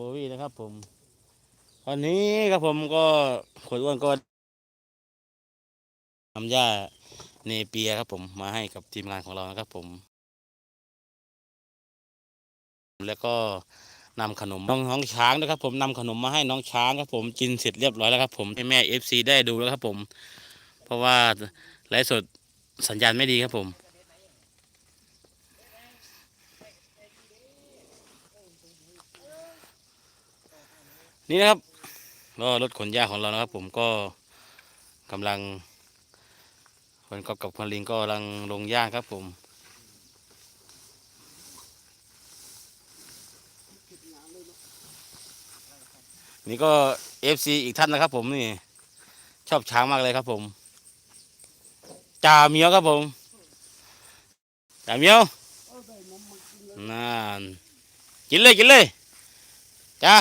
โบวี่นะครับ ผมวันนี้ครับผมก็ขวดอ้วนก็ทำหญ้าเนเปียครับ ผมมาให้กับทีมงานของเรานะครับ ผม แล้วก็นำขนมน้องน้องช้างนะครับ ผมนำขนมมาให้น้องช้างครับผมกินเสร็จเรียบร้อยแล้วครับ ผมให้แม่เอฟซีได้ดูแล้วครับ ผม เพราะว่าไลฟ์สดสัญญาณไม่ดีครับผม นี่นะครับก็รถขนหญ้าของเรานะครับ ผมก็กำลังคนกอบกับคนลิงก็กำลังลงหญ้าครับผมนี่ก็เอฟซีอีกท่านนะครับ ผมนี่ ชอบช้างมากเลยครับ ผมจ่าเมียวครับผมจ่าเมียวนั่นกินเลยกินเลยจ้า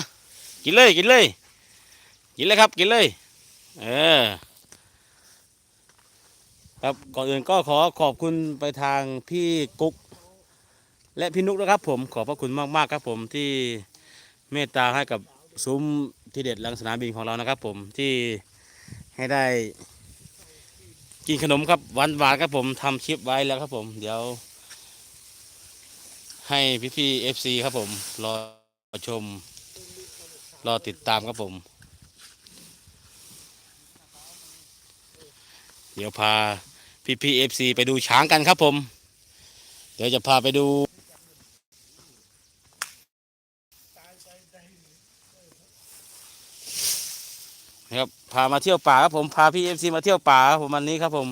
กินเลยกินเลย กินเลยครับ กินเลย เออ ครับก่อนอื่นก็ขอขอบคุณไปทางพี่กุ๊กและพี่นุกนะครับ ผมขอบพระคุณมากๆครับ ผมที่เมตตาให้กับซุ้มที่เด็ดหลังสนามบินของเรานะครับ ผมที่ให้ได้ กินขนมครับหวานหวานครับผมทำคลิปไว้แล้วครับ ผม เดี๋ยว ให้พี่ๆเอฟซีครับผมรอชม รอติดตามครับผม เดี๋ยวพาพี่พีเอฟซีไปดูช้างกันครับผม เดี๋ยวจะพาไปดูนะครับพามาเที่ยวป่าครับผมพาพี่เอฟซีมาเที่ยวป่าครับผมวันนี้ครับผม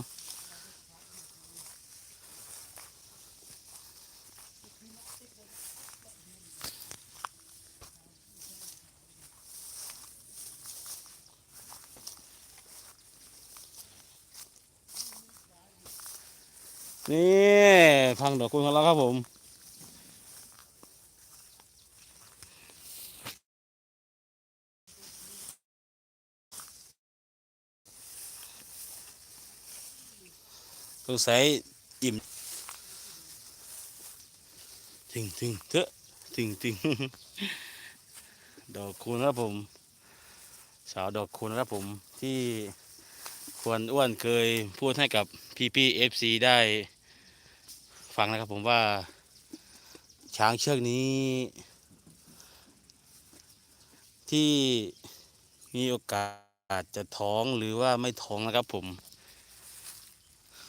นี่พังดอกคุณของเราครับผมสงสัยอิ่มถึงถึงเถอะถึงถึงดอกคูณครับผม สาวดอกคูณครับผมที่ควรอ้วนเคยพูดให้กับพี่พี่เอฟซีได้ ฟังนะครับผมว่า ช้างเชือกนี้ ที่มีโอกาสจะท้องหรือว่าไม่ท้องนะครับผม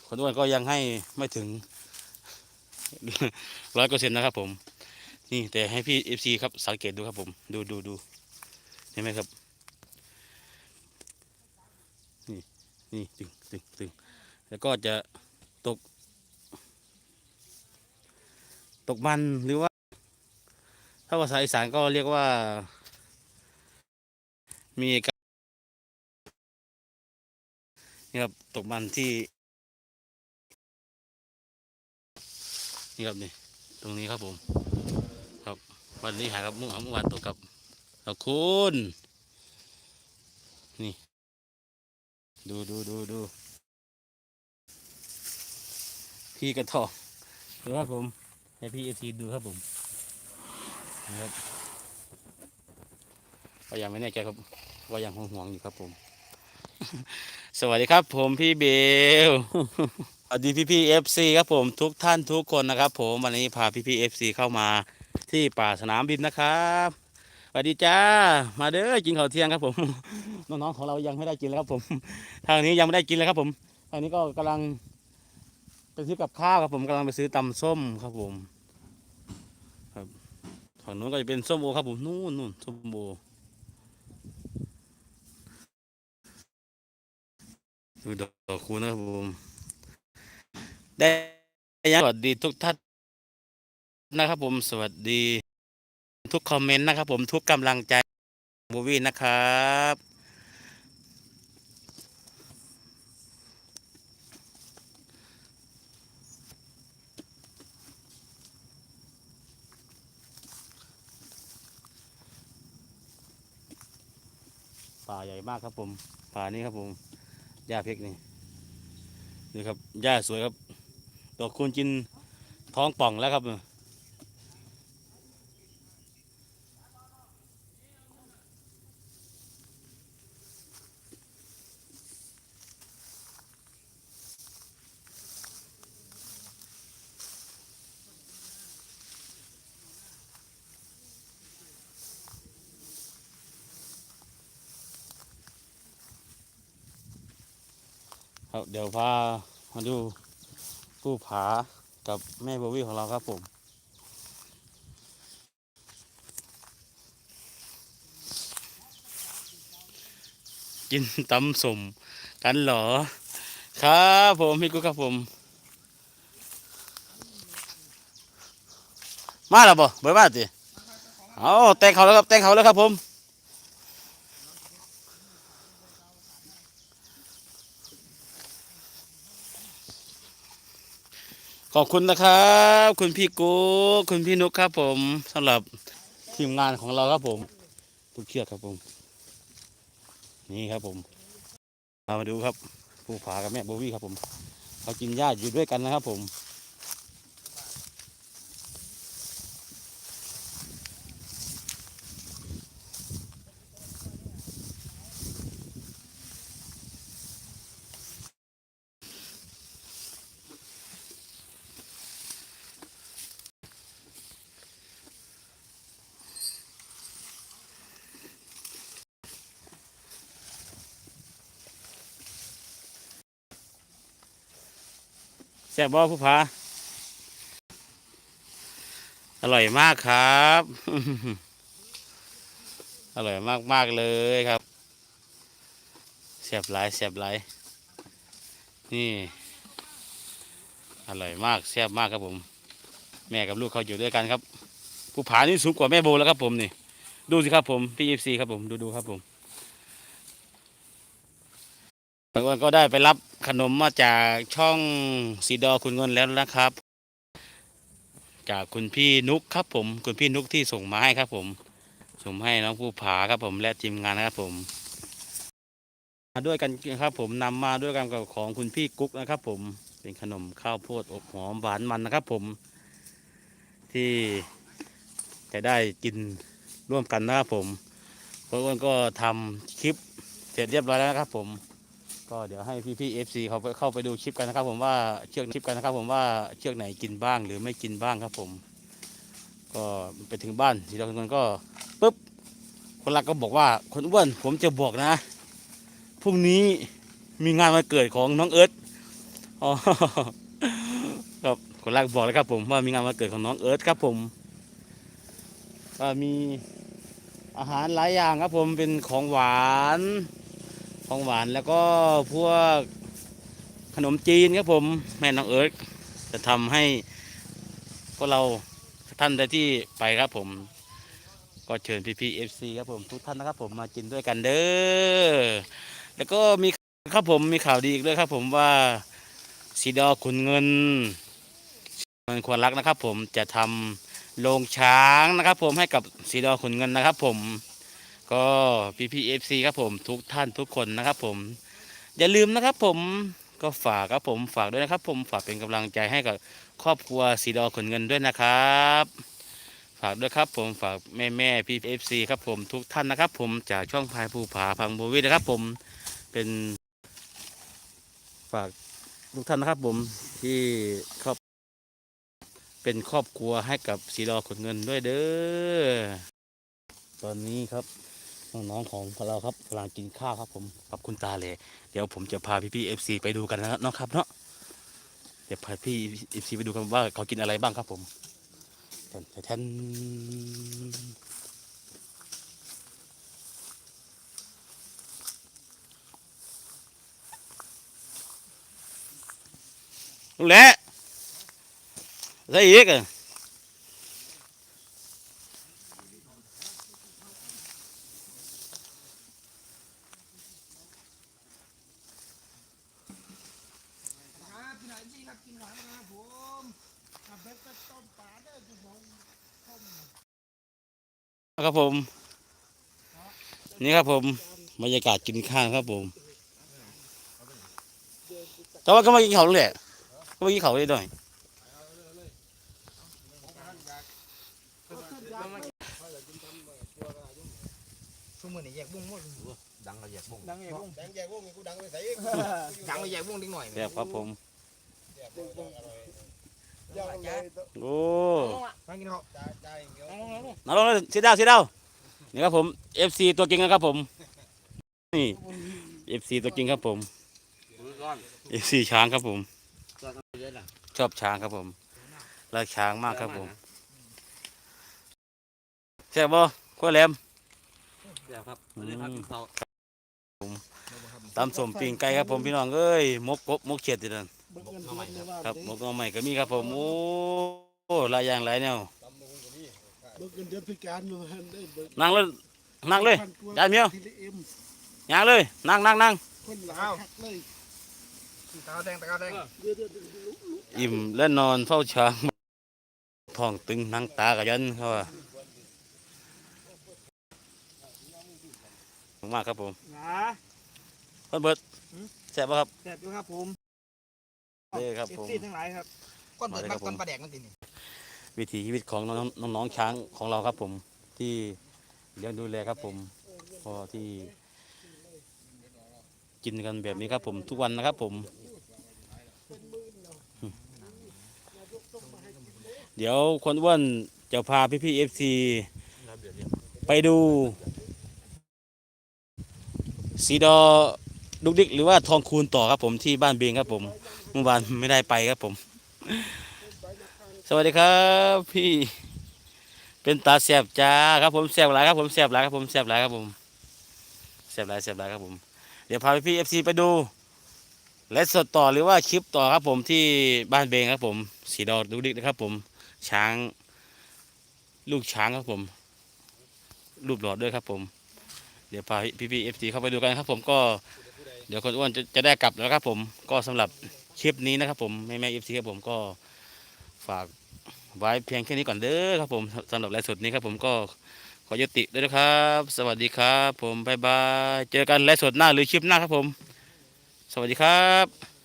คนอ้วนก็ยังให้ไม่ถึงร้อยเปอร์เซ็นต์นะครับผม นี่แต่ให้พี่เอฟซีครับสังเกตดูครับผม ดูดูดูเห็นไหมครับ นี่นี่ตึงตึงตึงแล้วก็จะตก ตกมันหรือว่า ถ้าภาษาอีสานก็เรียกว่า มีการนี่ครับตกมันที่ นี่ครับนี่ตรงนี้ครับผม ครับ วันนี้หากับเมื่อเมื่อวานตกกับขอบคุณนี่ ดูดูดูดูพี่กระทอกครับผม ให้พี่เอทีดูครับผมนะครับก็ยังไม่แน่ใจครับว่ายังห่วงๆอยู่ครับผม สวัสดีครับ ผมพี่เบลสวัสดีพี่พี่เอฟซีครับผมทุกท่านทุกคนนะครับ ผมวันนี้พาพี่พี่เอฟซีเข้ามาที่ป่าสนามบินนะครับสวัสดีจ้ามาเด้อกินข้าวเที่ยงครับผมน้องๆของเรายังไม่ได้กินเลยครับผม ทางนี้ยังไม่ได้กินเลยครับผมทางนี้ก็กำลัง ไปซื้อกับข้าวครับผมกำลังไปซื้อตำส้มครับผม ครับฝั่งนู้นก็จะเป็นส้มโอครับผมนู่นนู่นส้มโอดูดอกคูนะครับผม ได้ยังสวัสดีทุกท่านนะครับผมสวัสดี ทุกคอมเมนต์นะครับผมทุกกำลังใจบูวี่นะครับ ป่าใหญ่มากครับผม ป่านี้ครับผมหญ้าเพกนี่นี่ครับหญ้าสวยครับตอกคูณกินท้องป่องแล้วครับ ครับ เดี๋ยวพามาดูผู้ผากับแม่โบวี่ของเราครับผมกินตำสมกันเหรอ ครับผมพี่กุ๊กครับผม มาแล้วบ่บิดมาติเอาแตงเขาแล้วครับแตงเขาแล้วครับผม ขอบคุณนะครับ คุณพี่กุ๊กคุณพี่นุกครับ ผมสำหรับทีมงานของเราครับผมทุกเชือกครับผม นี่ครับผมเอามาดูครับผู้ผากับแม่โบวี่ครับผมเขากินหญ้าอยู่ด้วยกันนะครับผม แซ่บบ่ผู้ผาอร่อยมากครับ อร่อยมากมากเลยครับแซ่บหลายแซ่บหลายนี่ อร่อยมากแซ่บมากครับผม แม่กับลูกเขาอยู่ด้วยกันครับ ผู้ผานี่สูงกว่าแม่โบแล้วครับผมนี่ ดูสิครับผมพี่เอฟซีครับผมดูดูครับผม บางวันก็ได้ไปรับขนมมาจากช่องสีดอคุณเงินแล้วนะครับ จากคุณพี่นุกครับผม คุณพี่นุกที่ส่งมาให้ครับผม ส่งให้น้องผู้ผาครับผมและทีมงานนะครับผมมาด้วยกันครับผมนำมาด้วยกันกับของคุณพี่กุ๊กนะครับ ผมเป็นขนมข้าวโพดอบหอมหวานมันนะครับ ผม ที่จะได้กินร่วมกันนะครับผมเพราะว่าก็ทำคลิปเสร็จเรียบร้อยแล้วนะครับผม ก็เดี๋ยวให้พี่พี่เอฟซีเขาไปเข้าไปดูคลิปกันนะครับ ผมว่าเชือกคลิปกันนะครับ ผมว่าเชือกไหนกินบ้างหรือไม่กินบ้างครับผม ก็ไปถึงบ้านสีดาวคนก็ปุ๊บคนรักก็บอกว่าคนอ้วนผมจะบอกนะพรุ่งนี้มีงานวันเกิดของน้องเอิร์ธอ๋อครับคนรักบอกเลยครับ ผมว่ามีงานวันเกิดของน้องเอิร์ธครับผมก็มีอาหารหลายอย่างครับผมเป็นของหวาน ของหวานแล้วก็พวกขนมจีนครับผมแม่น้องเอิร์ธจะทำให้พวกเราท่านใดที่ไปครับผม ก็เชิญพี่พีเอฟซีครับผมทุกท่านนะครับผมมากินด้วยกันเด้อแล้วก็มีครับผมมีข่าวดีอีกด้วยครับผมว่าสีดอขุนเงินเงินควรรักนะครับ ผมจะทำโรงช้างนะครับ ผมให้กับสีดอขุนเงินนะครับ ผม ก็พี่พีเอฟซีครับผมทุกท่านทุกคนนะครับผม อย่าลืมนะครับผมก็ฝากครับผมฝากด้วยนะครับ ผมฝากเป็นกำลังใจให้กับครอบครัวสีดอขนเงินด้วยนะครับ ฝากด้วยครับผมฝากแม่แม่พี่เอฟซีครับผมทุกท่านนะครับ ผมจากช่องพายภูผาพังโบวินะครับ ผมเป็นฝากทุกท่านนะครับผมที่ครอบเป็นครอบครัวให้กับสีดอขนเงินด้วยเด้อตอนนี้ครับ น้องของเราครับกำลังกินข้าวครับผมกับคุณตาเลยเดี๋ยวผมจะพาพี่ๆเอฟซีไปดูกันนะครับน้องครับเนาะเดี๋ยวพาพี่เอฟซีไปดูกันว่าเขากินอะไรบ้างครับผมแทนแทนลูกแหละใส่อีกอะ ครับพี่หน่อยสิครับกินหวานนะครับผมขับเบ็ดไปต้มปลาเด้อจุบงต้ม ครับผม นี่ครับผมบรรยากาศกินข้าวครับผม แต่ว่าก็มากินเขาวเลยแหละก็มากินเขาวเลยหน่อยชั่วโมงนี้แยกวงหมดดังเราแยกวงดังแยกวงแดงแยกวงกูดังไปใส่ดังเราแยกวงนิดหน่อยแบบครับผมยอดเลย โอ้มากินเขาจ่ายจ่ายเงี้ยนาลงเลยสีดาวสีดาวนี่ครับผม FC ตัวจริงนะครับผม นี่ FC ตัวจริงครับผมรก้อนเอฟซีช้างครับผมก้อนเยอะน่ะชอบช้างครับผมรักช้างมากครับผมแซ่บบ่ข้าวแหลมเดี๋ยวครับวันนี้พักกินข้าวตำสมปิ่งไก่ครับผมพี่น้องเอ้ยมกกบมกเขียดตินั่นเบิ่งกันเดือนเลยว่าครับมกหน้องใหม่ก็มีครับผมโอ้โอ้หลายอย่างหลายแนวเบิ่งกันเดือนพิการอยู่หั่นได้เบิ่งนั่งเลยนั่งเลยพันกว่าได้เมียวทีละเอ็มย่างเลยนั่งนั่งนั่งคนหลายคักเลยตะกาแดงตะกาแดงเดือนเดือนเดือนลุกลุกอิ่มและนอนเฝ้าช้างท้องตึงนั่งตากระยันเขาว่ามากครับผมหนาเพิ่นเบิดแซ่บบ่ครับแซ่บอยู่ครับผม เด้อครับผมเอฟซีทั้งหลายครับก้อนเปิดมักก้อนปลาแดกนั่นทีนี่วิถีชีวิตของน้องน้องน้องช้างของเราครับผมที่เลี้ยงดูแลครับผมพอที่กินกันแบบนี้ครับผมทุกวันนะครับผม เดี๋ยวคนอ้วนจะพาพี่พี่เอฟซีไปดู สีดอดุกดิกหรือว่าทองคูณต่อครับผมที่บ้านเบงครับผมเมื่อวานไม่ได้ไปครับผม สวัสดีครับพี่ เป็นตาแสบจ้าครับผมแสบหลายครับผมแสบหลายครับผมแสบหลายครับผมแสบหลายแสบหลายครับผม เดี๋ยวพาพี่เอฟซีไปดูและสดต่อหรือว่าคลิปต่อครับผมที่บ้านเบงครับผม สีดอดุกดิกนะครับผม ช้าง ลูกช้างครับผม รูปหลอดด้วยครับผม เดี๋ยวพาพี่พี่เอฟซีเข้าไปดูกันครับผมก็เดี๋ยวคนอ้วนจะจะได้กลับแล้วครับผมก็สำหรับ คลิปนี้นะครับผมแม่แม่เอฟซีครับผมก็ฝากไว้เพียงแค่นี้ก่อนเด้อครับผมสำหรับไลฟ์สดนี้ครับผมก็ขอยุติด้วยนะครับ สวัสดีครับ ผมบายบายเจอกันไลฟ์สดหน้าหรือคลิปหน้าครับผม สวัสดีครับ